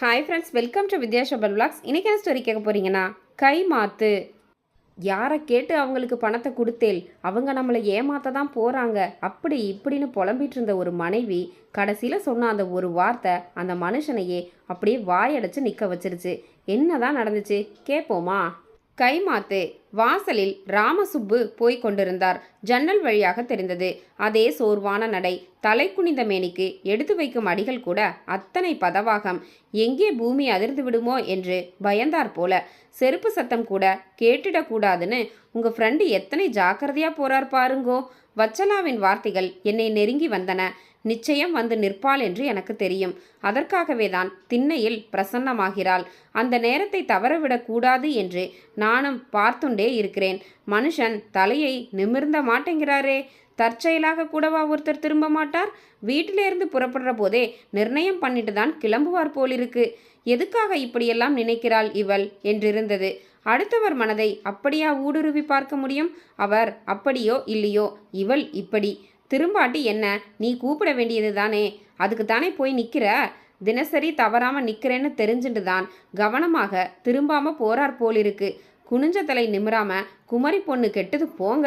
Hi friends welcome to Vidya ஷபல் vlogs இன்றைக்கி என்ன story கேட்க போகிறீங்கன்னா கை மாத்து. யாரை கேட்டு அவங்களுக்கு பணத்தை கொடுத்தேல் அவங்க நம்மளை ஏமாத்த தான் போகிறாங்க அப்படி இப்படின்னு புலம்பிட்டு இருந்த ஒரு மனைவி கடைசியில் சொன்ன அந்த ஒரு வார்த்தை அந்த மனுஷனையே அப்படியே வாயடைச்சு நிற்க வச்சிருச்சு. என்னதான் நடந்துச்சு? கேட்போமா கைமாத்து. வாசலில் ராமசுப்பு போய்க் கொண்டிருந்தார். ஜன்னல் வழியாக தெரிந்தது அதே சோர்வான நடை. தலை குனிந்த மேனிக்கு எடுத்து வைக்கும் அடிகள் கூட அத்தனை பதவாகம். எங்கே பூமி அதிர்ந்து விடுமோ? என்று பயந்தார் போல. செருப்பு சத்தம் கூட கேட்டுடக்கூடாதுன்னு உங்க ஃப்ரெண்டு எத்தனை ஜாக்கிரதையா போறார் பாருங்கோ. வச்சலாவின் வார்த்தைகள் என்னை நெருங்கி வந்தன. நிச்சயம் வந்து நிற்பாள் என்று எனக்கு தெரியும். அதற்காகவே தான் திண்ணையில் பிரசன்னமாகிறாள். அந்த நேரத்தை தவறவிடக்கூடாது என்று நானும் பார்த்துண்டே இருக்கிறேன். மனுஷன் தலையை நிமிர்ந்த மாட்டேங்கிறாரே. தற்செயலாக கூடவா ஒருத்தர் திரும்ப மாட்டார்? வீட்டிலேருந்து புறப்படுற போதே நிர்ணயம் பண்ணிட்டு தான் கிளம்புவார் போலிருக்கு. எதுக்காக இப்படியெல்லாம் நினைக்கிறாள் இவள்? என்றிருந்தது. அடுத்தவர் மனதை அப்படியா ஊடுருவி பார்க்க முடியும்? அவர் அப்படியோ இல்லையோ இவள் இப்படி. திரும்பாட்டி என்ன நீ கூப்பிட வேண்டியது தானே? அதுக்கு தானே போய் நிற்கிற தினசரி தவறாம நிற்கிறேன்னு தெரிஞ்சுட்டு தான் கவனமாக திரும்பாமல் போறார் போலிருக்கு. குனிஞ்ச தலை நிமிராம குமரி பொண்ணு கெட்டது போங்க.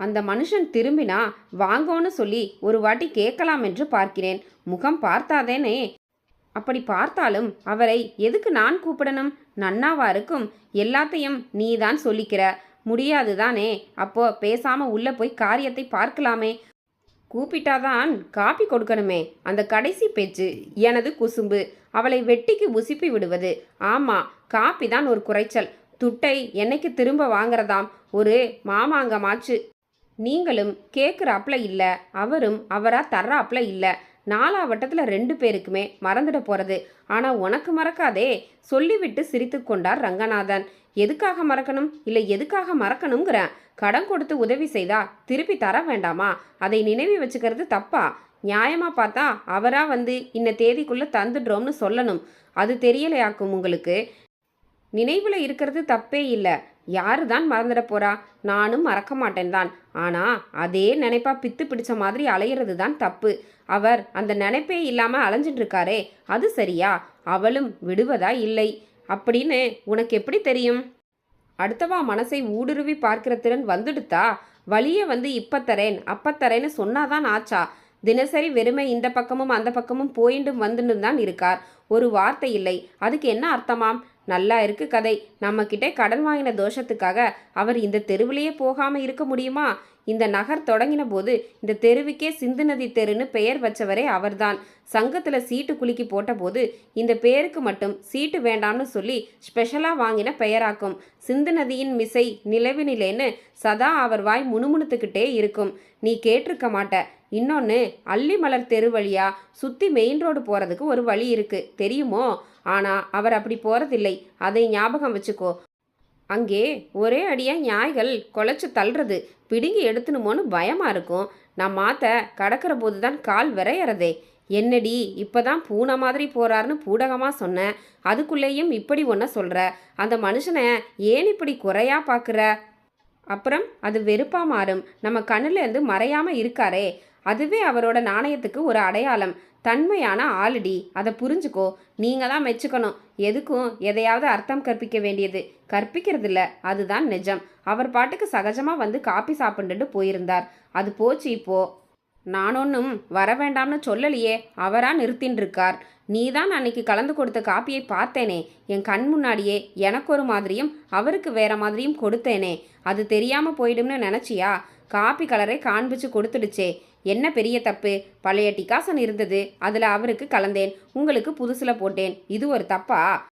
அந்த மனுஷன் திரும்பினா வாங்கோன்னு சொல்லி ஒரு வாட்டி கேட்கலாம் என்று பார்க்கிறேன். முகம் பார்த்தாதேனே? அப்படி பார்த்தாலும் அவரை எதுக்கு நான் கூப்பிடணும்? நன்னாவா இருக்கும் எல்லாத்தையும் நீதான் சொல்லிக்கிற. முடியாது தானே அப்போ பேசாம உள்ள போய் காரியத்தை பார்க்கலாமே. கூப்பிட்டாதான் காப்பி கொடுக்கணுமே. அந்த கடைசி பேச்சு எனது குசும்பு. அவளை வெட்டிக்கு உசுப்பி விடுவது. ஆமா காப்பி தான் ஒரு குறைச்சல். துட்டை என்னைக்கு திரும்ப வாங்குறதாம்? ஒரு மாமாங்கமாச்சு. நீங்களும் கேட்குறாப்ல இல்லை. அவரும் அவரா தர்றாப்ல இல்லை. நாலா வட்டத்தில் ரெண்டு பேருக்குமே மறந்துட போகிறது ஆனால் உனக்கு மறக்காதே சொல்லிவிட்டு சிரித்து கொண்டார் ரங்கநாதன். எதுக்காக மறக்கணும்? இல்லை எதுக்காக மறக்கணுங்கிறேன் கடன் கொடுத்து உதவி செய்தா திருப்பி தர வேண்டாமா? அதை நினைவி வச்சுக்கிறது தப்பா? நியாயமாக பார்த்தா அவராக வந்து இன்ன தேதிக்குள்ளே தந்துடுறோம்னு சொல்லணும். அது தெரியலையாக்கும் உங்களுக்கு? நினைவில் இருக்கிறது தப்பே இல்லை. யாரு தான் மறந்துட போறா? நானும் மறக்க மாட்டேன் தான் ஆனா அதே நினைப்பா பித்து பிடிச்ச மாதிரி அலையிறது தான் தப்பு. அவர் அந்த நினைப்பே இல்லாம அலைஞ்சிட்டு இருக்காரே அது சரியா? அவளும் விடுவதா இல்லை. அப்படின்னு உனக்கு எப்படி தெரியும்? அடுத்தவா மனசை ஊடுருவி பார்க்கிற திறன் வந்துடுத்தா? வழியே வந்து இப்ப தரேன் அப்ப தரேன்னு சொன்னாதான் ஆச்சா? தினசரி வெறுமை இந்த பக்கமும் அந்த பக்கமும் போயிண்டும் வந்துன்னு தான் இருக்கார். ஒரு வார்த்தை இல்லை. அதுக்கு என்ன அர்த்தமாம்? நல்லா இருக்கு கதை. நம்மக்கிட்ட கடன் வாங்கின தோஷத்துக்காக அவர் இந்த தெருவிலேயே போகாமல் இருக்க முடியுமா? இந்த நகர் தொடங்கின போது இந்த தெருவுக்கே சிந்து நதி தெருன்னு பெயர் வச்சவரே அவர்தான். சங்கத்தில் சீட்டு குலுக்கி போட்டபோது இந்த பெயருக்கு மட்டும் சீட்டு வேண்டாம்னு சொல்லி ஸ்பெஷலாக வாங்கின பெயராக்கும். சிந்து நதியின் மிசை நிலவினிலேன்னு சதா அவர் வாய் முணுமுணுத்துக்கிட்டே இருக்கும். நீ கேட்டிருக்க மாட்ட. இன்னொன்று அள்ளிமலர் தெரு வழியாக சுற்றி மெயின் ரோடு போகிறதுக்கு ஒரு வழி இருக்குது தெரியுமோ? ஆனால் அவர் அப்படி போகிறதில்லை அதை ஞாபகம் வச்சுக்கோ. அங்கே ஒரே அடியாக ஞாய்கள் குலைச்சு தள்ளுறது. பிடுங்கி எடுத்துணுமோன்னு பயமாக இருக்கும். நான் மாத்த கடக்கிற போது தான் கால் விரையறதே. என்னடி இப்பதான் பூனை மாதிரி போறாருன்னு பூடகமாக சொன்னேன் அதுக்குள்ளேயும் இப்படி ஒன்றை சொல்கிற அந்த மனுஷனை ஏன் இப்படி குறையா பார்க்குற அப்புறம் அது வெறுப்பாக மாறும். நம்ம கண்ணுலேருந்து மறையாமல் இருக்காரே. அதுவே அவரோட நாணயத்துக்கு ஒரு அடையாளம். தன்மையான ஆளுடி. அதை புரிஞ்சுக்கோ. நீங்கள் தான் மெச்சுக்கணும். எதுக்கும் எதையாவது அர்த்தம் கற்பிக்க வேண்டியது. கற்பிக்கிறதில்ல. அதுதான் நிஜம். அவர் பாட்டுக்கு சகஜமாக வந்து காப்பி சாப்பிட்டுட்டு போயிருந்தார். அது போச்சு இப்போ. நான் ஒன்றும் வர வேண்டாம்னு சொல்லலையே. அவரா நிறுத்தின்றிருக்கார். நீ தான் அன்னைக்கு கலந்து கொடுத்த காப்பியை பார்த்தேனே. என் கண் முன்னாடியே எனக்கு ஒரு மாதிரியும் அவருக்கு வேற மாதிரியும் கொடுத்தேனே. அது தெரியாம போயிடும்னு நினச்சியா? காப்பி கலரை காண்பிச்சு கொடுத்துடுச்சே. என்ன பெரிய தப்பு? பழைய டிகாசன் இருந்தது. அதில் அவருக்கு கலந்தேன். உங்களுக்கு புதுசில் போட்டேன். இது ஒரு தப்பா?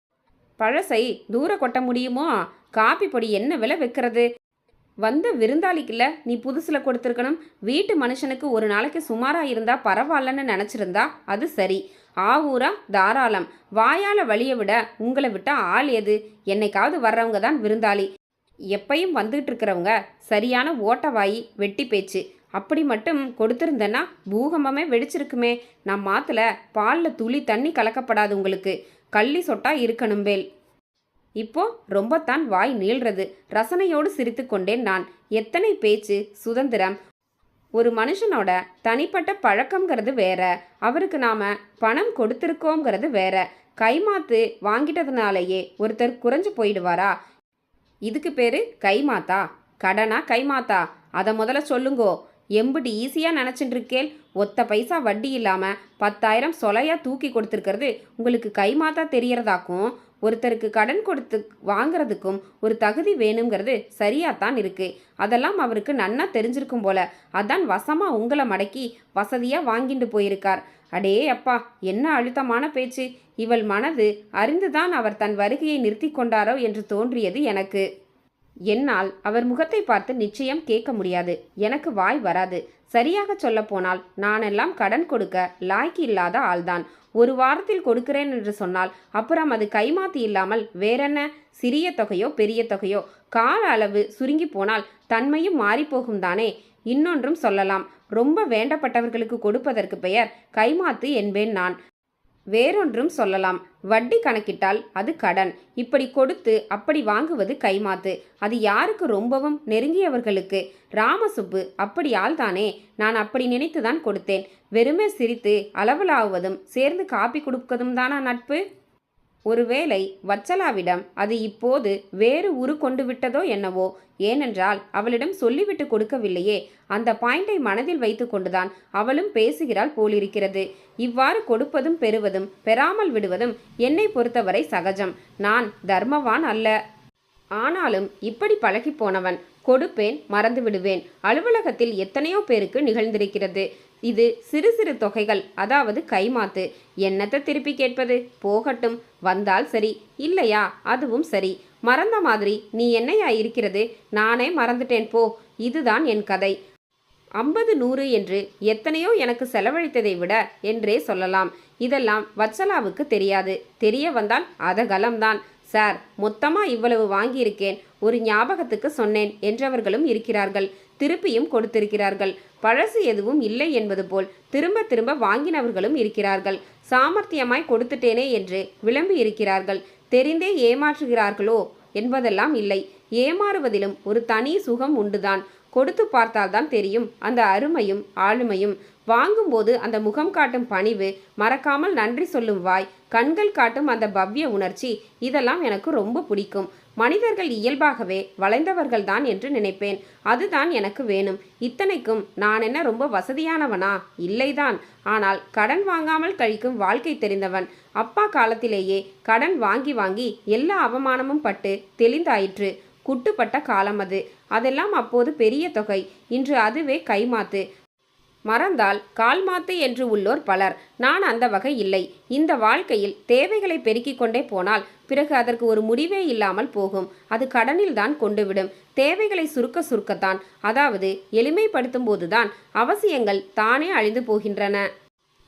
பழசை தூர கொட்ட முடியுமோ? காப்பி பொடி என்ன விலை வைக்கிறது வந்த விருந்தாளிக்குல நீ புதுசில் கொடுத்துருக்கணும். வீட்டு மனுஷனுக்கு ஒரு நாளைக்கு சுமாராக இருந்தால் பரவாயில்லன்னு நினச்சிருந்தா அது சரி. ஆவூரா? தாராளம். வாயால் வழியை விட உங்களை விட்டால் ஆள் எது? என்னைக்காவது வர்றவங்க தான் விருந்தாளி. எப்பையும் வந்துகிட்டு இருக்கிறவங்க சரியான ஓட்டவாயி வெட்டி பேச்சு. அப்படி மட்டும் கொடுத்துருந்தேன்னா பூகம்பமே வெடிச்சிருக்குமே. நான் மாத்துல பாலில் துளி தண்ணி கலக்கப்படாது உங்களுக்கு. கள்ளி சொட்டா இருக்கணும் இப்போ ரொம்பத்தான் வாய் நீள்றது. ரசனையோடு சிரித்து கொண்டேன் நான். எத்தனை பேச்சு சுதந்திரம். ஒரு மனுஷனோட தனிப்பட்ட பழக்கங்கிறது வேற. அவருக்கு நாம பணம் கொடுத்துருக்கோங்கிறது வேற. கைமாத்து வாங்கிட்டதுனாலேயே ஒருத்தர் குறைஞ்சு போயிடுவாரா? இதுக்கு பேரு கைமாத்தா. கடனா கைமாத்தா? அதை முதல்ல சொல்லுங்கோ. எம்பிட்டு ஈஸியாக நினச்சிட்டு இருக்கேல் ஒத்த பைசா வட்டி இல்லாமல் பத்தாயிரம் சொலையாக தூக்கி கொடுத்துருக்கிறது உங்களுக்கு கைமாத்தா தெரியறதாக்கும். ஒருத்தருக்கு கடன் கொடுத்து வாங்குறதுக்கும் ஒரு தகுதி வேணுங்கிறது சரியாத்தான் இருக்கு. அதெல்லாம் அவருக்கு நன்னா தெரிஞ்சிருக்கும் போல. அதான் வசமா உங்களை மடக்கி வசதியாக வாங்கிட்டு போயிருக்கார். அடே அப்பா என்ன அழுத்தமான பேச்சு. இவள் மனது அறிந்துதான் அவர் தன் வருகையை நிறுத்தி கொண்டாரோ என்று தோன்றியது எனக்கு. என்னால் அவர் முகத்தை பார்த்து நிச்சயம் கேட்க முடியாது. எனக்கு வாய் வராது. சரியாக சொல்லப்போனால் நானெல்லாம் கடன் கொடுக்க லாய்க்கு இல்லாத ஆள்தான். ஒரு வாரத்தில் கொடுக்கிறேன் என்று சொன்னால் அப்புறம் அது கைமாத்தி இல்லாமல் வேறென்ன? சிறிய தொகையோ பெரிய தொகையோ? கால அளவு சுருங்கி போனால் தன்மையும் மாறிப்போகும் தானே? இன்னொன்றும் சொல்லலாம். ரொம்ப வேண்டப்பட்டவர்களுக்கு கொடுப்பதற்கு பெயர் கைமாத்து என்பேன் நான். வேறொன்றும் சொல்லலாம். வட்டி கணக்கிட்டால் அது கடன். இப்படி கொடுத்து அப்படி வாங்குவது கைமாத்து. அது யாருக்கு ரொம்பவும் நெருங்கியவர்களுக்கு? ராமசுப்பு அப்படி ஆள்தானே நான் அப்படி நினைத்துதான் கொடுத்தேன். வெறுமே சிரித்து அளவலாவதும் சேர்ந்து காப்பி கொடுப்பதும் தானா நட்பு? ஒருவேளை வச்சலாவிடம் அது இப்போது வேறு உரு கொண்டு விட்டதோ என்னவோ? ஏனென்றால் அவளிடம் சொல்லிவிட்டு கொடுக்கவில்லையே. அந்த பாயிண்டை மனதில் வைத்து கொண்டுதான் அவளும் பேசுகிறாள் போலிருக்கிறது. இவ்வாறு கொடுப்பதும் பெறுவதும் பெறாமல் விடுவதும் என்னை பொறுத்தவரை சகஜம். நான் தர்மவான் அல்ல. ஆனாலும் இப்படி பழகி போனவன். கொடுப்பேன் மறந்து விடுவேன் அலுவலகத்தில் எத்தனையோ பேருக்கு நிகழ்ந்திருக்கிறது. இது சிறு சிறு தொகைகள் அதாவது கைமாத்து. என்னத்தை திருப்பி கேட்பது? போகட்டும் வந்தால் சரி இல்லையா? அதுவும் சரி. மறந்த மாதிரி நீ என்னையா இருக்கிறது? நானே மறந்துட்டேன் போ. இதுதான் என் கதை. ஐம்பது நூறு என்று எத்தனையோ எனக்கு செலவழித்ததை விட என்றே சொல்லலாம். இதெல்லாம் வத்சலாவுக்கு தெரியாது. தெரிய வந்தால் அதகலம்தான் சார் மொத்தமாக இவ்வளவு வாங்கியிருக்கேன் ஒரு ஞாபகத்துக்கு சொன்னேன் என்றவர்களும் இருக்கிறார்கள். திருப்பியும் கொடுத்திருக்கிறார்கள். பழசு எதுவும் இல்லை என்பது போல் திரும்ப திரும்ப வாங்கினவர்களும் இருக்கிறார்கள். சாமர்த்தியமாய் கொடுத்துட்டேனே என்று விளம்பி இருக்கிறார்கள். தெரிந்தே ஏமாற்றுகிறார்களோ என்பதெல்லாம் இல்லை. ஏமாறுவதிலும் ஒரு தனி சுகம் உண்டுதான். கொடுத்து பார்த்தால்தான் தெரியும். அந்த அருமையும் ஆளுமையும் வாங்கும்போது அந்த முகம் காட்டும் பணிவு மறக்காமல் நன்றி சொல்லும் வாய் கண்கள் காட்டும் அந்த பவ்ய உணர்ச்சி இதெல்லாம் எனக்கு ரொம்ப பிடிக்கும். மனிதர்கள் இயல்பாகவே வளைந்தவர்கள்தான் என்று நினைப்பேன். அதுதான் எனக்கு வேணும். இத்தனைக்கும் நான் என்ன ரொம்ப வசதியானவனா? இல்லைதான். ஆனால் கடன் வாங்காமல் கழிக்கும் வாழ்க்கை தெரிந்தவன். அப்பா காலத்திலேயே கடன் வாங்கி வாங்கி எல்லா அவமானமும் பட்டு தெளிந்தாயிற்று. குட்டுப்பட்ட காலம் அது. அதெல்லாம் அப்போது பெரிய தொகை. இன்று அதுவே கைமாத்து. மறந்தால் கால்மாத்து என்று உள்ளோர் பலர். நான் அந்த வகை இல்லை. இந்த வாழ்க்கையில் தேவைகளை பெருக்கிக் கொண்டே போனால் பிறகு அதற்கு ஒரு முடிவே இல்லாமல் போகும். அது கடனில் தான் கொண்டுவிடும். தேவைகளை சுருக்க சுருக்கத்தான். அதாவது எளிமைப்படுத்தும் போதுதான் அவசியங்கள் தானே அழிந்து போகின்றன.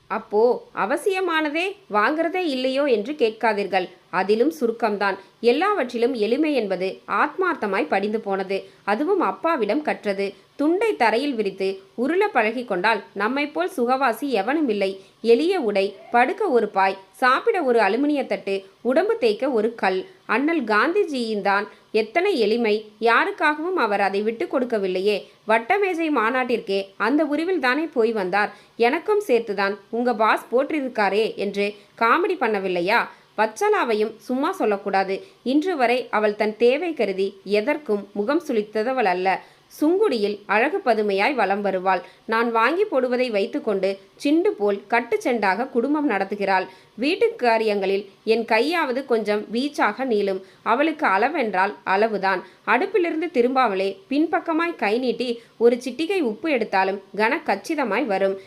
அப்போ அவசியமானதே வாங்கிறதே இல்லையோ என்று கேட்காதீர்கள். அதிலும் சுருக்கம்தான். எல்லாவற்றிலும் எளிமை என்பது ஆத்மார்த்தமாய் படிந்து போனது. அதுவும் அப்பாவிடம் கற்றது. துண்டை தரையில் விரித்து உருள பழகி கொண்டால் நம்மை போல் சுகவாசி எவனும் இல்லை. எளிய உடை படுக்க ஒரு பாய் சாப்பிட ஒரு அலுமினிய தட்டு உடம்பு தேய்க்க ஒரு கல். அண்ணல் காந்திஜியின் தான் எத்தனை எளிமை. யாருக்காகவும் அவர் அதை விட்டு கொடுக்கவில்லையே. வட்டமேசை மாநாட்டிற்கே அந்த உருவில் தானே போய் வந்தார். எனக்கும் சேர்த்துதான் உங்க பாஸ் போற்றிருக்காரே என்று காமெடி பண்ணவில்லையா? வச்சலாவையும் சும்மா சொல்லக்கூடாது. இன்று வரை அவள் தன் தேவை கருதி எதற்கும் முகம் சுளித்ததவள் அல்ல. சுங்குடியில் அழகு பதுமையாய் வலம் வருவாள். நான் வாங்கி போடுவதை வைத்துக்கொண்டு சிண்டு போல் கட்டுச்செண்டாக குடும்பம் நடத்துகிறாள். வீட்டு காரியங்களில் என் கையாவது கொஞ்சம் வீச்சாக நீளும். அவளுக்கு அளவென்றால் அளவுதான். அடுப்பிலிருந்து திரும்பாமலே பின்பக்கமாய் கை நீட்டி ஒரு சிட்டிகை உப்பு எடுத்தாலும் கன கச்சிதமாய் வரும்.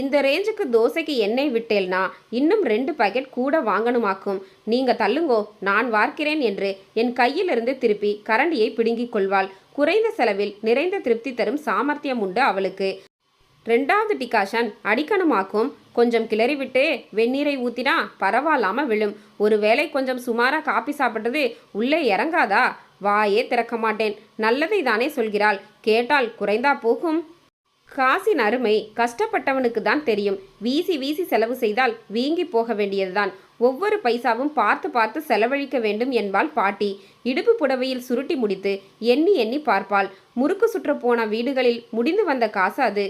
இந்த ரேஞ்சுக்கு தோசைக்கு எண்ணெய் விட்டேல்னா இன்னும் ரெண்டு பாக்கெட் கூட வாங்கணுமாக்கும். நீங்க தள்ளுங்கோ நான் வார்க்கிறேன் என்று என் கையிலிருந்து திருப்பி கரண்டியை பிடுங்கிக் கொள்வாள். குறைந்த செலவில் நிறைந்த திருப்தி தரும் சாமர்த்தியம் உண்டு அவளுக்கு. ரெண்டாவது டிகாஷன் அடிக்கணுமாக்கும். கொஞ்சம் கிளறிவிட்டு வெந்நீரை ஊத்தினா பரவாயில்லாம விழும். ஒருவேளை கொஞ்சம் சுமாரா காப்பி சாப்பிட்டது உள்ளே இறங்காதா? வாயே திறக்க மாட்டேன். நல்லதை தானே சொல்கிறாள். கேட்டால் குறைந்தா போகும். காசின் அருமை கஷ்டப்பட்டவனுக்கு தான் தெரியும். வீசி வீசி செலவு செய்தால் வீங்கி போக வேண்டியதுதான். ஒவ்வொரு பைசாவும் பார்த்து பார்த்து செலவழிக்க வேண்டும் என்பாள் பாட்டி. இடுப்பு புடவையில் சுருட்டி முடித்து எண்ணி எண்ணி பார்ப்பாள். முறுக்கு சுற்ற போன வீடுகளில் முடிந்து வந்த காசு அது.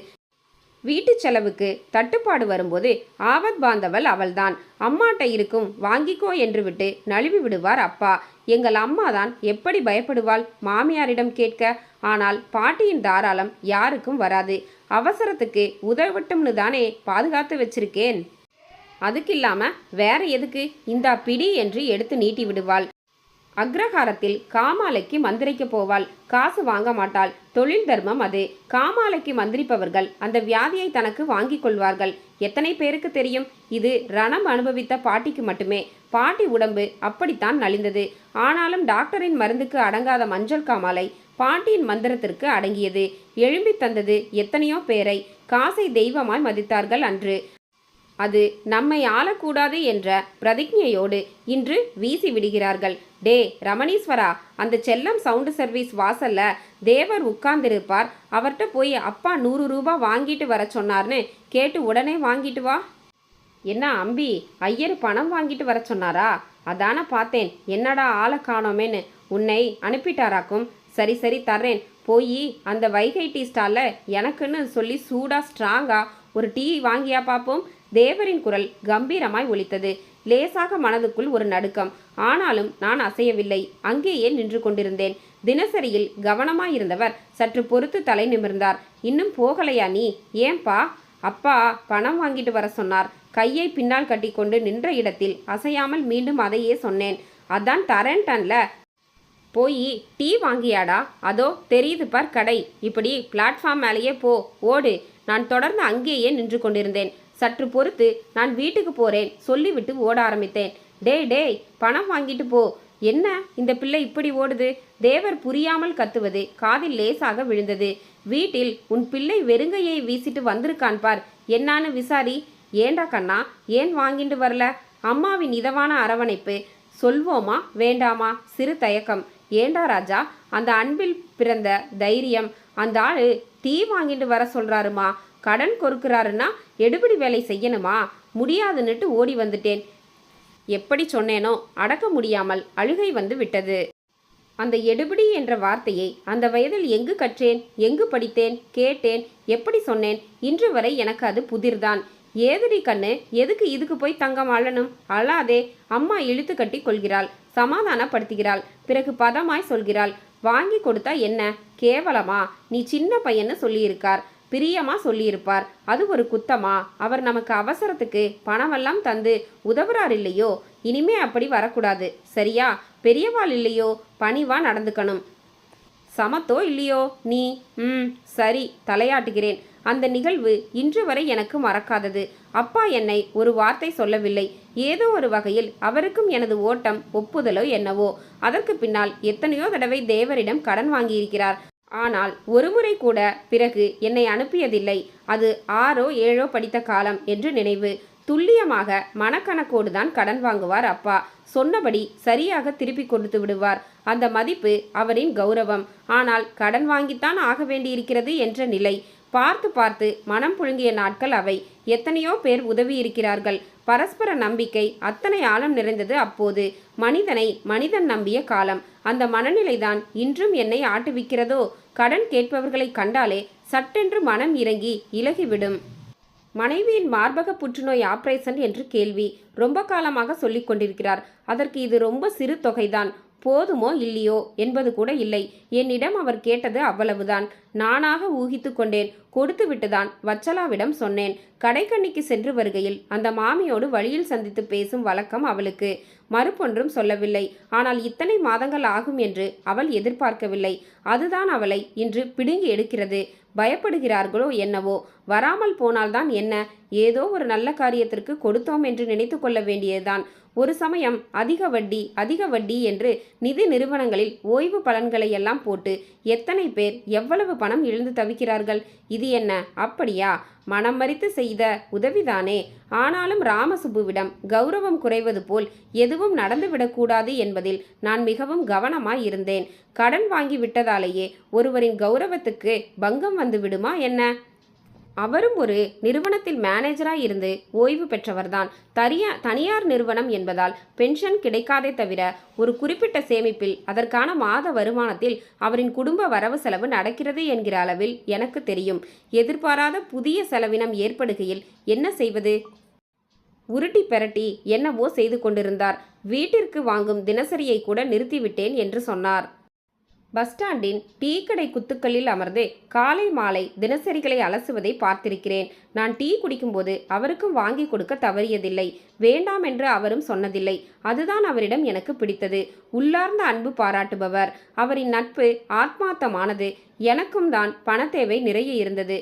வீட்டு செலவுக்கு தட்டுப்பாடு வரும்போது ஆபத் பாந்தவள் அவள்தான். அம்மாட்ட இருக்கும் வாங்கிக்கோ என்று விட்டு நழுவி விடுவார் அப்பா. எங்கள் அம்மா தான் எப்படி பயப்படுவாள்? மாமியாரிடம் கேட்க. ஆனால் பாட்டியின் தாராளம் யாருக்கும் வராது. அவசரத்துக்கு உதவட்டும்னு தானே பாதுகாத்து வச்சிருக்கேன். அதுக்கு இல்லாம வேற எதுக்கு? இந்தா பிடி என்று எடுத்து நீட்டி விடுவாள் அக்ரஹாரத்தில் காமாலைக்கு மந்திரிக்க போவாள். காசு வாங்க மாட்டாள். தொழில் தர்மம் அது. காமாலைக்கு மந்திரிப்பவர்கள் அந்த வியாதியை தனக்கு வாங்கிக் கொள்வார்கள். எத்தனை பேருக்கு தெரியும்? இது ரணம் அனுபவித்த பாட்டிக்கு மட்டுமே. பாட்டி உடம்பு அப்படித்தான் நலிந்தது. ஆனாலும் டாக்டரின் மருந்துக்கு அடங்காத மஞ்சள் காமாலை பாட்டியின் மந்திரத்திற்கு அடங்கியது. எழும்பி தந்தது எத்தனையோ பேரை. காசை தெய்வமாய் மதித்தார்கள் அன்று. அது நம்மை ஆளக்கூடாது என்ற பிரதிஜையோடு இன்று வீசி விடுகிறார்கள். டே ரமணீஸ்வரா அந்த செல்லம் சவுண்டு சர்வீஸ் வாசல்ல தேவர் உட்கார்ந்திருப்பார். அவர்கிட்ட போய் அப்பா நூறு ரூபாய் வாங்கிட்டு வர சொன்னார்னு கேட்டு உடனே வாங்கிட்டு வா. என்ன அம்பி ஐயர் பணம் வாங்கிட்டு வர சொன்னாரா? அதான பார்த்தேன். என்னடா ஆளை காணோமேன்னு. உன்னை அனுப்பிட்டாராக்கும். சரி சரி தர்றேன். போய் அந்த வைகை டீ ஸ்டாலில் எனக்குன்னு சொல்லி சூடாக ஸ்ட்ராங்காக ஒரு டீ வாங்கியா பார்ப்போம் தேவரின் குரல் கம்பீரமாய் ஒலித்தது. லேசாக மனதுக்குள் ஒரு நடுக்கம். ஆனாலும் நான் அசையவில்லை. அங்கேயே நின்று கொண்டிருந்தேன். தினசரியில் கவனமாயிருந்தவர் சற்று பொறுத்து தலை நிமிர்ந்தார். இன்னும் போகலையா நீ? ஏன்பா? அப்பா பணம் வாங்கிட்டு வர சொன்னார். கையை பின்னால் கட்டிக்கொண்டு நின்ற இடத்தில் அசையாமல் மீண்டும் அதையே சொன்னேன். அதான் தரேன்டன்ல போய் டீ வாங்கியாடா. அதோ தெரியுது பார் கடை. இப்படி பிளாட்ஃபார்ம் மேலேயே போ. ஓடு. நான் தொடர்ந்து அங்கேயே நின்று கொண்டிருந்தேன். சற்று பொறுத்து நான் வீட்டுக்கு போறேன். சொல்லிவிட்டு ஓட ஆரம்பித்தேன். டே டேய் பணம் வாங்கிட்டு போ. என்ன? இந்த பிள்ளை இப்படி ஓடுது? தேவர் புரியாமல் கத்துவது காதில் லேசாக விழுந்தது. வீட்டில் உன் பிள்ளை வெறுங்கையை வீசிட்டு வந்திருக்கான் பார். என்னான்னு விசாரி. ஏண்டா கண்ணா ஏன் வாங்கிட்டு வரல? அம்மாவின் இதவான அரவணைப்பு. சொல்வோமா வேண்டாமா? சிறு தயக்கம். ஏண்டா ராஜா? அந்த அன்பில் பிறந்த தைரியம். அந்த ஆள் டீ வாங்கிட்டு வர சொல்கிறாருமா கடன் கொறுக்கிறாருன்னா எடுபிடி வேலை செய்யணுமா? முடியாதுன்னுட்டு ஓடி வந்துட்டேன். எப்படி சொன்னேனோ அடக்க முடியாமல் அழுகை வந்து விட்டது. அந்த எடுபிடி என்ற வார்த்தையை அந்த வயதில் எங்கு கற்றேன்? எங்கு படித்தேன்? கேட்டேன். எப்படி சொன்னேன்? இன்று வரை எனக்கு அது புதிர்தான். ஏதுடி கண்ணு? எதுக்கு இதுக்கு போய் தங்கம் அழணும் அழாதே. அம்மா இழுத்து கட்டி கொள்கிறாள். சமாதானப்படுத்துகிறாள். பிறகு பதமாய் சொல்கிறாள் வாங்கி கொடுத்தா என்ன? கேவலமா? நீ சின்ன பையன்னு சொல்லியிருக்கார். பிரியமா சொல்லியிருப்பார். அது ஒரு குத்தமா? அவர் நமக்கு அவசரத்துக்கு பணமெல்லாம் தந்து உதவுறார் இல்லையோ? இனிமே அப்படி வரக்கூடாது. சரியா? பெரியவாள் இல்லையோ? பணிவா நடந்துக்கணும். சமத்தோ இல்லையோ? நீ? ம் சரி தலையாட்டுகிறேன். அந்த நிகழ்வு இன்று வரை எனக்கு மறக்காதது. அப்பா என்னை ஒரு வார்த்தை சொல்லவில்லை. ஏதோ ஒரு வகையில் அவருக்கும் எனது ஓட்டம் ஒப்புதலோ என்னவோ. அதற்கு பின்னால் எத்தனையோ தடவை தேவரிடம் கடன் வாங்கியிருக்கிறார். ஆனால் ஒருமுறை கூட பிறகு என்னை அனுப்பியதில்லை. அது ஆறோ ஏழோ படித்த காலம் என்று நினைவு. துல்லியமாக மனக்கணக்கோடு தான் கடன் வாங்குவார் அப்பா. சொன்னபடி சரியாக திருப்பி கொடுத்து விடுவார். அந்த மதிப்பு அவரின் கௌரவம். ஆனால் கடன் வாங்கித்தான் ஆக வேண்டியிருக்கிறது என்ற நிலை. பார்த்து பார்த்து மனம் புழுங்கிய நாட்கள் அவை. எத்தனையோ பேர் உதவி இருக்கிறார்கள் பரஸ்பர நம்பிக்கை அத்தனை ஆழம் நிறைந்தது அப்போது. மனிதனை மனிதன் நம்பிய காலம். அந்த மனநிலைதான் இன்றும் என்னை ஆட்டுவிக்கிறதோ? கடன் கேட்பவர்களை கண்டாலே சட்டென்று மனம் இறங்கி இலகிவிடும். மனைவியின் மார்பக புற்றுநோய் ஆபரேஷன் என்று கேள்வி. ரொம்ப காலமாக சொல்லிக் கொண்டிருக்கிறார். அதற்கு இது ரொம்ப சிறு தொகைதான். போதுமோ இல்லையோ என்பது கூட இல்லை. என்னிடம் அவர் கேட்டது அவ்வளவுதான். நானாக ஊகித்து கொண்டேன். கொடுத்து விட்டுதான் வச்சலாவிடம் சொன்னேன். கடைக்கண்ணிக்கு சென்று வருகையில் அந்த மாமியோடு வழியில் சந்தித்து பேசும் வழக்கம் அவளுக்கு. மறுப்பொன்றும் சொல்லவில்லை. ஆனால் இத்தனை மாதங்கள் ஆகும் என்று அவள் எதிர்பார்க்கவில்லை. அதுதான் அவளை இன்று பிடுங்கி எடுக்கிறது. பயப்படுகிறார்களோ என்னவோ. வராமல் போனால்தான் என்ன? ஏதோ ஒரு நல்ல காரியத்திற்கு கொடுத்தோம் என்று நினைத்து கொள்ள வேண்டியதுதான். ஒரு சமயம் அதிக வட்டி அதிக வட்டி என்று நிதி நிறுவனங்களில் ஓய்வு பலன்களை எல்லாம் போட்டு எத்தனை பேர் எவ்வளவு பணம் இழந்து தவிக்கிறார்கள்? இது என்ன? அப்படியா? மனம் மறித்து செய்த உதவிதானே? ஆனாலும் ராமசுப்புவிடம் கௌரவம் குறைவது போல் எதுவும் நடந்துவிடக்கூடாது என்பதில் நான் மிகவும் கவனமாய் இருந்தேன். கடன் வாங்கி விட்டதாலேயே ஒருவரின் கௌரவத்துக்கு பங்கம் வந்துவிடுமா என்ன? அவரும் ஒரு நிறுவனத்தில் மேனேஜராக இருந்து ஓய்வு பெற்றவர்தான். தனியா தனியார் நிறுவனம் என்பதால் பென்ஷன் கிடைக்காதே தவிர ஒரு குறிப்பிட்ட சேமிப்பில் அதற்கான மாத வருமானத்தில் அவரின் குடும்ப வரவு செலவு நடக்கிறது என்கிற அளவில் எனக்கு தெரியும். எதிர்பாராத புதிய செலவினம் ஏற்படுகையில் என்ன செய்வது? உருட்டி பெரட்டி என்னவோ செய்து கொண்டிருந்தார். வீட்டிற்கு வாங்கும் தினசரியை கூட நிறுத்திவிட்டேன் என்று சொன்னார். பஸ் ஸ்டாண்டின் டீ கடை குத்துக்களில் அமர்ந்து காலை மாலை தினசரிகளை அலசுவதை பார்த்திருக்கிறேன். நான் டீ குடிக்கும்போது அவருக்கும் வாங்கி கொடுக்க தவறியதில்லை. வேண்டாம் என்று அவரும் சொன்னதில்லை. அதுதான் அவரிடம் எனக்கு பிடித்தது. உள்ளார்ந்த அன்பு பாராட்டுபவர். அவரின் நட்பு ஆத்மார்த்தமானது. எனக்கும் தான் பணத்தேவை நிறைய இருந்தது.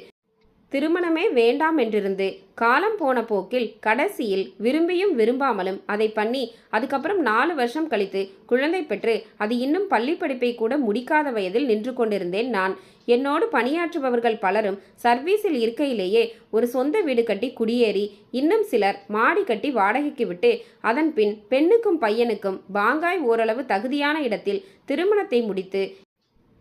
திருமணமே வேண்டாம் என்றிருந்து காலம் போன போக்கில் கடைசியில் விரும்பியும் விரும்பாமலும் அதை பண்ணி அதுக்கப்புறம் நாலு வருஷம் கழித்து குழந்தை பெற்று அது இன்னும் பள்ளி படிப்பை கூட முடிக்காத வயதில் நின்று கொண்டிருந்தேன் நான். என்னோடு பணியாற்றுபவர்கள் பலரும் சர்வீஸில் இருக்கையிலேயே ஒரு சொந்த வீடு கட்டி குடியேறி இன்னும் சிலர் மாடி கட்டி வாடகைக்கு விட்டு அதன் பின் பெண்ணுக்கும் பையனுக்கும் பாங்காய் ஓரளவு தகுதியான இடத்தில் திருமணத்தை முடித்து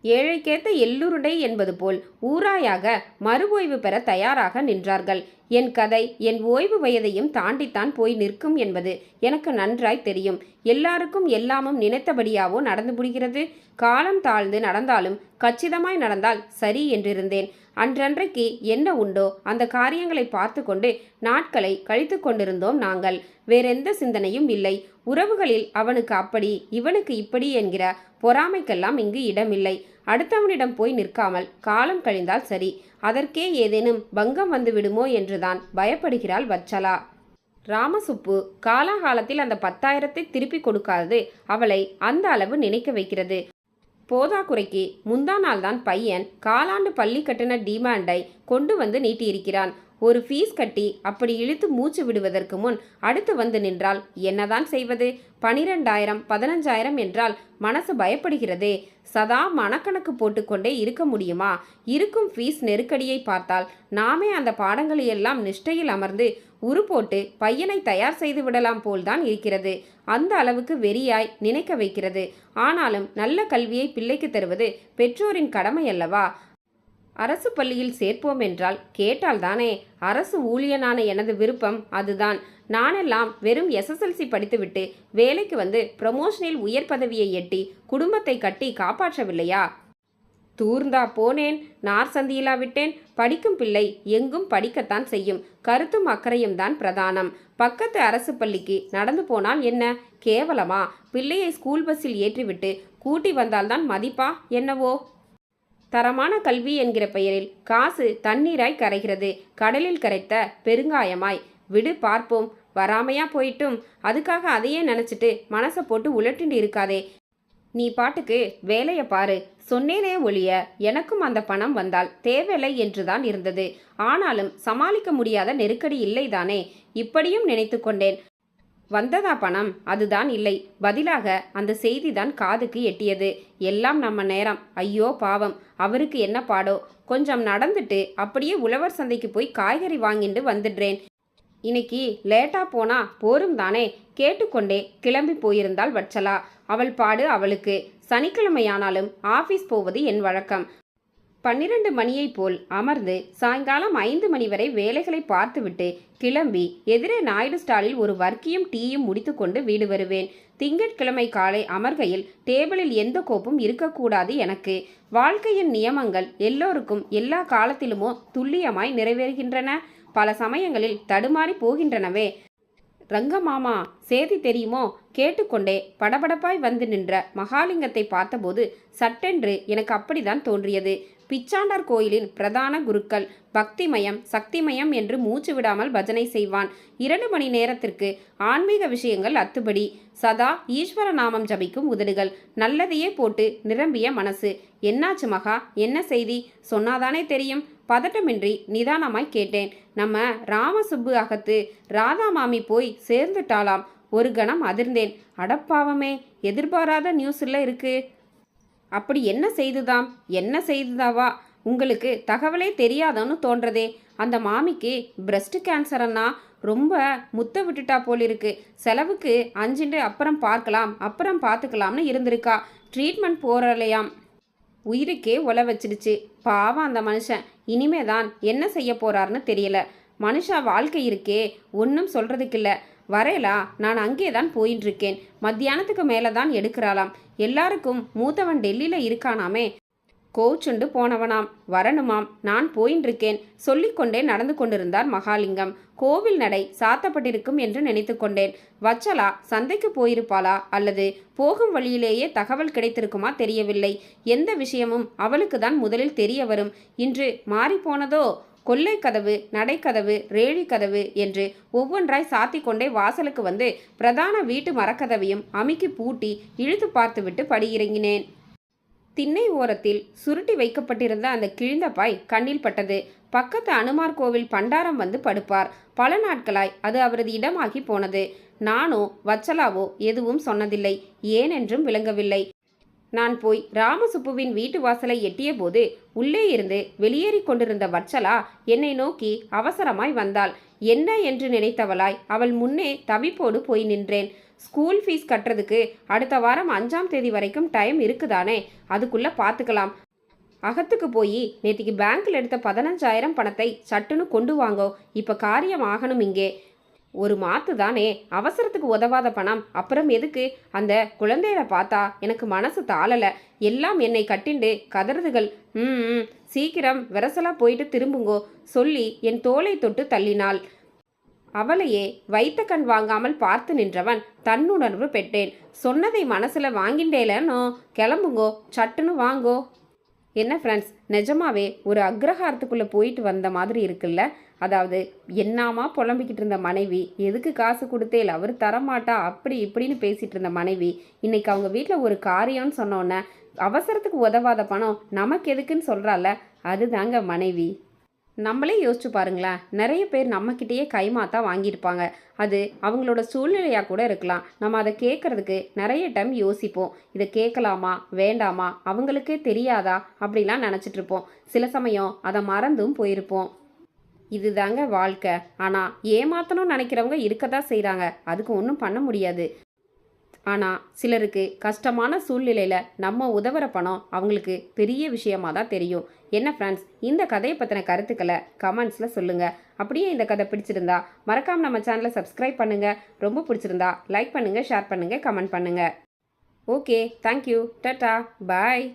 ஏழைக்கேத்த எள்ளுருடை என்பது போல் ஊராயாக மறு ஓய்வு பெற தயாராக நின்றார்கள். என் கதை என் ஓய்வு வயதையும் தாண்டித்தான் போய் நிற்கும் என்பது எனக்கு நன்றாய் தெரியும். எல்லாருக்கும் எல்லாமும் நினைத்தபடியாவோ நடந்து முடிகிறது? காலம் தாழ்ந்து நடந்தாலும் கச்சிதமாய் நடந்தால் சரி என்றிருந்தேன். அன்றன்றைக்கு என்ன உண்டோ அந்த காரியங்களை பார்த்து கொண்டு நாட்களை கழித்து கொண்டிருந்தோம் நாங்கள். வேறெந்த சிந்தனையும் இல்லை. உறவுகளில் அவனுக்கு அப்படி இவனுக்கு இப்படி என்கிற பொறாமைக்கெல்லாம் இங்கு இடமில்லை. அடுத்தவனிடம் போய் நிற்காமல் காலம் கழிந்தால் சரி. அதற்கே ஏதேனும் பங்கம் வந்து விடுமோ என்றுதான் பயப்படுகிறாள் வச்சலா. ராமசுப்பு காலாகாலத்தில் அந்த பத்தாயிரத்தை திருப்பி கொடுக்காதது அவளை அந்த அளவு நினைக்க வைக்கிறது. போதாக்குறைக்கு முந்தா நாள்தான் பையன் காலாண்டு பள்ளி கட்டண டிமாண்டை கொண்டு வந்து நீட்டியிருக்கிறான். ஒரு ஃபீஸ் கட்டி அப்படி இழுத்து மூச்சு விடுவதற்கு முன் அடுத்து வந்து நின்றால் என்னதான் செய்வது? பனிரெண்டாயிரம் பதினஞ்சாயிரம் என்றால் மனசு பயப்படுகிறதே. சதா மனக்கணக்கு போட்டுக்கொண்டே இருக்க முடியுமா? இருக்கும் ஃபீஸ் நெருக்கடியை பார்த்தால் நாமே அந்த பாடங்களையெல்லாம் நிஷ்டையில் அமர்ந்து உரு போட்டு பையனை தயார் செய்து விடலாம் போல்தான் இருக்கிறது. அந்த அளவுக்கு வெறியாய் நினைக்க வைக்கிறது. ஆனாலும் நல்ல கல்வியை பிள்ளைக்கு தருவது பெற்றோரின் கடமை அல்லவா? அரசு பள்ளியில் சேர்ப்போம் என்றால் கேட்டால்தானே. அரசு ஊழியனான எனது விருப்பம் அதுதான். நானெல்லாம் வெறும் எஸ்எஸ்எல்சி படித்துவிட்டு வேலைக்கு வந்து ப்ரமோஷனில் உயர் பதவியை எட்டி குடும்பத்தை கட்டி காப்பாற்றவில்லையா? தூர்ந்தா போனேன் நார் சந்தியிலா விட்டேன். படிக்கும் பிள்ளை எங்கும் படிக்கத்தான் செய்யும். கருத்தும் அக்கறையும் தான் பிரதானம். பக்கத்து அரசு பள்ளிக்கு நடந்து போனால் என்ன? கேவலமா? பிள்ளையை ஸ்கூல் பஸ்ஸில் ஏற்றிவிட்டு கூட்டி வந்தால்தான் மதிப்பா? என்னவோ? தரமான கல்வி என்கிற பெயரில் காசு தண்ணீராய் கரைகிறது. கடலில் கரைத்த பெருங்காயமாய். விடு பார்ப்போம். வராமையா போயிட்டும். அதுக்காக அதையே நினச்சிட்டு மனசை போட்டு உலட்டிண்டு இருக்காதே. நீ பாட்டுக்கு வேலையை பாரு. சொன்னேனே ஒழிய எனக்கும் அந்த பணம் வந்தால் தேவையில்லை என்றுதான் இருந்தது. ஆனாலும் சமாளிக்க முடியாத நெருக்கடி இல்லைதானே. இப்படியும் நினைத்து கொண்டேன். வந்ததா பணம்? அதுதான் இல்லை. பதிலாக அந்த செய்திதான் காதுக்கு எட்டியது. எல்லாம் நம்ம நேரம். ஐயோ பாவம். அவருக்கு என்ன பாடோ? கொஞ்சம் நடந்துட்டு அப்படியே உழவர் சந்தைக்கு போய் காய்கறி வாங்கிட்டு வந்துடுறேன். இன்னைக்கு லேட்டா போனா போரும் தானே? கேட்டுக்கொண்டே கிளம்பி போயிருந்தாள் வட்சலா. அவள் பாடு அவளுக்கு. சனிக்கிழமையானாலும் ஆபீஸ் போவது என் வழக்கம். பன்னிரண்டு மணியைப் போல் அமர்ந்து சாயங்காலம் ஐந்து மணி வரை வேலைகளை பார்த்துவிட்டு கிளம்பி எதிரே நாயுடு ஸ்டாலில் ஒரு வர்க்கியும் டீயும் முடித்துக்கொண்டு வீடு வருவேன். திங்கட்கிழமை காலை அமர்கையில் டேபிளில் எந்த கோப்பும் இருக்கக்கூடாது எனக்கு. வாழ்க்கையின் நியமங்கள் எல்லோருக்கும் எல்லா காலத்திலுமோ துல்லியமாய் நிறைவேறுகின்றன. பல சமயங்களில் தடுமாறி போகின்றனவே. ரங்கமாமா சேதி தெரியுமோ? கேட்டுக்கொண்டே படபடப்பாய் வந்து நின்ற மகாலிங்கத்தை பார்த்தபோது சட்டென்று எனக்கு அப்படிதான் தோன்றியது. பிச்சாண்டார் கோயிலின் பிரதான குருக்கள் பக்திமயம் சக்திமயம் என்று மூச்சு விடாமல் பஜனை செய்வான். இரண்டு மணி நேரத்திற்கு ஆன்மீக விஷயங்கள் அத்துபடி. சதா ஈஸ்வர நாமம் ஜபிக்கும் உதடுகள். நல்லதையே போட்டு நிரம்பிய மனசு. என்னாச்சு மகா? என்ன செய்தி? சொன்னாதானே தெரியும். பதட்டமின்றி நிதானமாய் கேட்டேன். நம்ம ராமசுப்பு அகத்து ராதா மாமி போய் சேர்ந்துட்டாளாம். ஒரு கணம் அதிர்ந்தேன். அடப்பாவமே எதிர்பாராத நியூஸில் இருக்கு. அப்படி என்ன செய்துதாம்? என்ன செய்துதாவா? உங்களுக்கு தகவலே தெரியாதோன்னு தோன்றதே. அந்த மாமிக்கு பிரஸ்ட் கேன்சரன்னா ரொம்ப முத்த விட்டுட்டா போல் இருக்கு செலவுக்கு அஞ்சுண்டு அப்புறம் பார்க்கலாம். அப்புறம் பார்த்துக்கலாம்னு இருந்திருக்கா. ட்ரீட்மெண்ட் போறலையாம். உயிருக்கே உல வச்சிடுச்சு. பாவம் அந்த மனுஷன். இனிமே தான் என்ன செய்ய போறாருன்னு தெரியல. மனுஷா வாழ்க்கை இருக்கே ஒன்றும் சொல்கிறதுக்கில்ல இல்ல நான் அங்கே தான் போயின்னு இருக்கேன் மத்தியானத்துக்கு மேலே தான் எடுக்கிறாளாம். எல்லாருக்கும் மூத்தவன் டெல்லியில் இருக்கானாமே கோச்சுண்டு போனவனாம். வரணுமாம் நான் போயின்றிருக்கேன். சொல்லிக்கொண்டே நடந்து கொண்டிருந்தார் மகாலிங்கம். கோவில் நடை சாத்தப்பட்டிருக்கும் என்று நினைத்து கொண்டேன். வச்சலா சந்தைக்கு போயிருப்பாளா? அல்லது போகும் வழியிலேயே தகவல் கிடைத்திருக்குமா? தெரியவில்லை. எந்த விஷயமும் அவளுக்கு தான் முதலில் தெரிய வரும். இன்று மாறிப்போனதோ? கொல்லை கதவு நடைக்கதவு ரேழி கதவு என்று ஒவ்வொன்றாய் சாத்தி கொண்டே வாசலுக்கு வந்து பிரதான வீட்டு மரக்கதவையும் அமுக்கி பூட்டி இழுத்து பார்த்துவிட்டு படியிறங்கினேன். திண்ணை ஓரத்தில் சுருட்டி வைக்கப்பட்டிருந்த அந்த கிழிந்த பாய் கண்ணில் பட்டது. பக்கத்து அனுமார் கோவில் பண்டாரம் வந்து படுப்பார். பல நாட்களாய் அது அவரது இடமாகி போனது. நானோ வச்சலாவோ எதுவும் சொன்னதில்லை. ஏனென்றும் விளங்கவில்லை. நான் போய் ராமசுப்புவின் வீட்டு வாசலை எட்டிய போது உள்ளே இருந்து வெளியேறிக் கொண்டிருந்த வச்சலா என்னை நோக்கி அவசரமாய் வந்தாள். என்ன? என்று நினைத்தவளாய் அவள் முன்னே தவிப்போடு போய் நின்றேன். ஸ்கூல் ஃபீஸ் கட்டுறதுக்கு அடுத்த வாரம் அஞ்சாம் தேதி வரைக்கும் டைம் இருக்குதானே? அதுக்குள்ளே பார்த்துக்கலாம் அகத்துக்கு போய் நேத்திக்கு பேங்க்கில் எடுத்த பதினஞ்சாயிரம் பணத்தை சட்டுன்னு கொண்டு வாங்கோ. இப்போ காரியம் ஆகணும் இங்கே. ஒரு மாத்து தானே. அவசரத்துக்கு உதவாத பணம். அப்புறம் எதுக்கு? அந்த குழந்தையில பார்த்தா எனக்கு மனசு தாளலை. எல்லாம் என்னை கட்டிண்டு கதறுதுகள். ம் சீக்கிரம் விரசலாக போயிட்டு திரும்புங்கோ. சொல்லி என் தோலை தொட்டு தள்ளினாள். அவளையே வைத்த கண் வாங்காமல் பார்த்து நின்றவன் தன்னுணர்வு பெற்றேன். சொன்னதை மனசுல வாங்கிண்டேலனோ? கிளம்புங்கோ சட்டுன்னு வாங்கோ. என்ன ஃப்ரெண்ட்ஸ் நிஜமாவே ஒரு அக்ரஹாரத்துக்குள்ளே போயிட்டு வந்த மாதிரி இருக்குல்ல? அதாவது என்னாமா புலம்பிக்கிட்டு இருந்த மனைவி? எதுக்கு காசு கொடுத்தேல் அவர் தரமாட்டா? அப்படி இப்படின்னு பேசிகிட்டு இருந்த மனைவி. இன்னைக்கு அவங்க வீட்டில் ஒரு காரியம்னு சொன்னோன்னே அவசரத்துக்கு உதவாத பணம் நமக்கு எதுக்குன்னு சொல்கிறால அதுதாங்க மனைவி. நம்மளே யோசிச்சு பாருங்களேன். நிறைய பேர் நம்மக்கிட்டேயே கைமாத்தா வாங்கியிருப்பாங்க. அது அவங்களோட சூழ்நிலையாக கூட இருக்கலாம். நம்ம அதை கேட்குறதுக்கு நிறைய டைம் யோசிப்போம். இதை கேட்கலாமா? வேண்டாமா? அவங்களுக்கே தெரியாதா? அப்படிலாம் நினச்சிட்ருப்போம். சில சமயம் அதை மறந்தும் போயிருப்போம். இதுதாங்க வாழ்க்கை. ஆனால் ஏமாத்தணும்னு நினைக்கிறவங்க இருக்க தான் செய்கிறாங்க அதுக்கு ஒன்றும் பண்ண முடியாது. ஆனால் சிலருக்கு கஷ்டமான சூழ்நிலையில் நம்ம உதவுற பணம் அவங்களுக்கு பெரிய விஷயமா தான் தெரியும். என்ன ஃப்ரெண்ட்ஸ் இந்த கதையை பற்றின கருத்துக்களை கமெண்ட்ஸில் சொல்லுங்கள் அப்படியே இந்த கதை பிடிச்சிருந்தா மறக்காமல் நம்ம சேனலை சப்ஸ்கிரைப் பண்ணுங்கள் ரொம்ப பிடிச்சிருந்தா லைக் பண்ணுங்கள் ஷேர் பண்ணுங்கள் கமெண்ட் பண்ணுங்கள் ஓகே தேங்க்யூ டட்டா பாய்